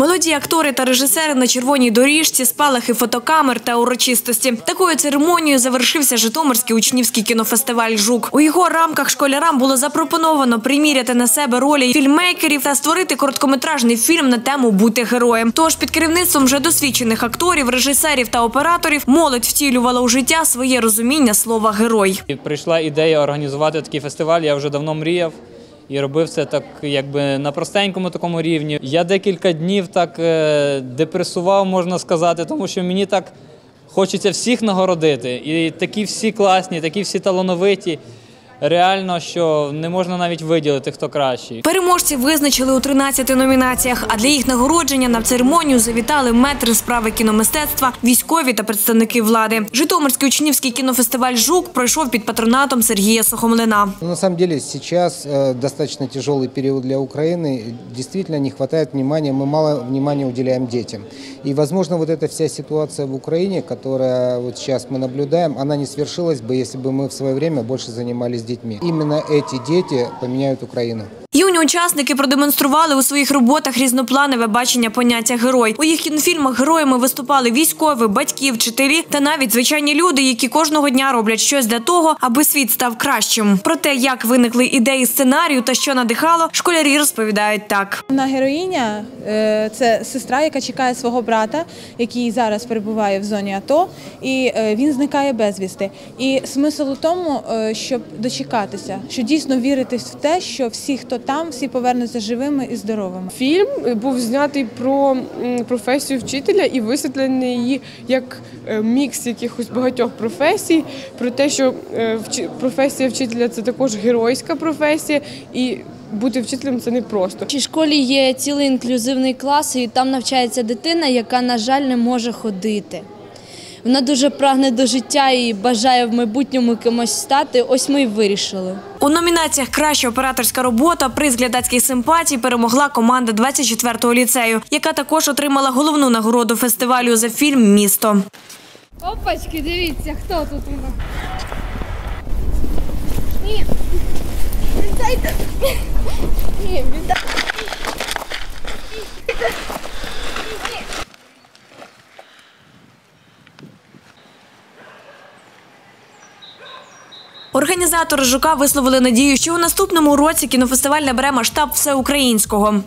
Молоді актори та режисери на червоній доріжці, спалахи фотокамер та урочистості. Такою церемонією завершився Житомирський учнівський кінофестиваль Жук. У його рамках школярам було запропоновано приміряти на себе ролі фільммейкерів та створити короткометражний фільм на тему бути героєм. Тож під керівництвом вже досвідчених акторів, режисерів та операторів молодь втілювала у життя своє розуміння слова герой. Прийшла ідея організувати такий фестиваль. Я вже давно мріяв і робив це так, якби на простенькому такому рівні. Я декілька днів так е, депресував, можна сказати, тому що мені так хочеться всіх нагородити. І такі всі класні, такі всі талановиті Реально, що не можна навіть виділити, хто кращий. Переможці визначили у 13 номінаціях. А для їх нагородження на церемонію завітали метри справи кіномистецтва, військові та представники влади. Житомирський учнівський кінофестиваль Жук пройшов під патронатом Сергія Сухомлина. Ну, На самом деле сейчас э, достаточно тяжелый период для Украины. Действительно не хватает внимания, мы мало внимания уделяем детям. И, возможно, вот эта вся ситуация в Украине, которая вот сейчас мы наблюдаем, она не свершилась бы, если бы мы в свое время больше занимались детьми. Именно эти дети поменяют Украину. Юні учасники продемонстрували у своїх роботах різнопланове бачення поняття герой. У їх кінофільмах героями виступали військові, батьки, вчителі та навіть звичайні люди, які кожного дня роблять щось для того, аби світ став кращим. Про те, як виникли ідеї сценарію та що надихало, школярі розповідають так. Вона героїня е, це сестра, яка чекає свого брата, який зараз перебуває в зоні АТО, і е, він зникає безвісти. І смисл у тому, е, щоб дочекатися, що дійсно вірити в те, що всі, хто там, всі повернуться живими і здоровими. Фільм був знятий про професію вчителя і висвітлений її як е, мікс якихось багатьох професій, про те, що е, професія вчителя це також геройська професія, і бути вчителем це не просто. В школі є цілий інклюзивний клас, і там навчається дитина, яка, на жаль, не може ходити. Вона дуже прагне до життя і бажає в майбутньому кимось стати. Ось ми й вирішили. У номінаціях Краща операторська робота приз глядацьких симпатій перемогла команда 24-го ліцею, яка також отримала головну нагороду фестивалю за фільм Місто. Опачки, дивіться, хто тут у нас. Ні. Віддайте. Ні, віддайте. Організатори жука висловили надію, що у наступному році кінофестиваль набере масштаб всеукраїнського.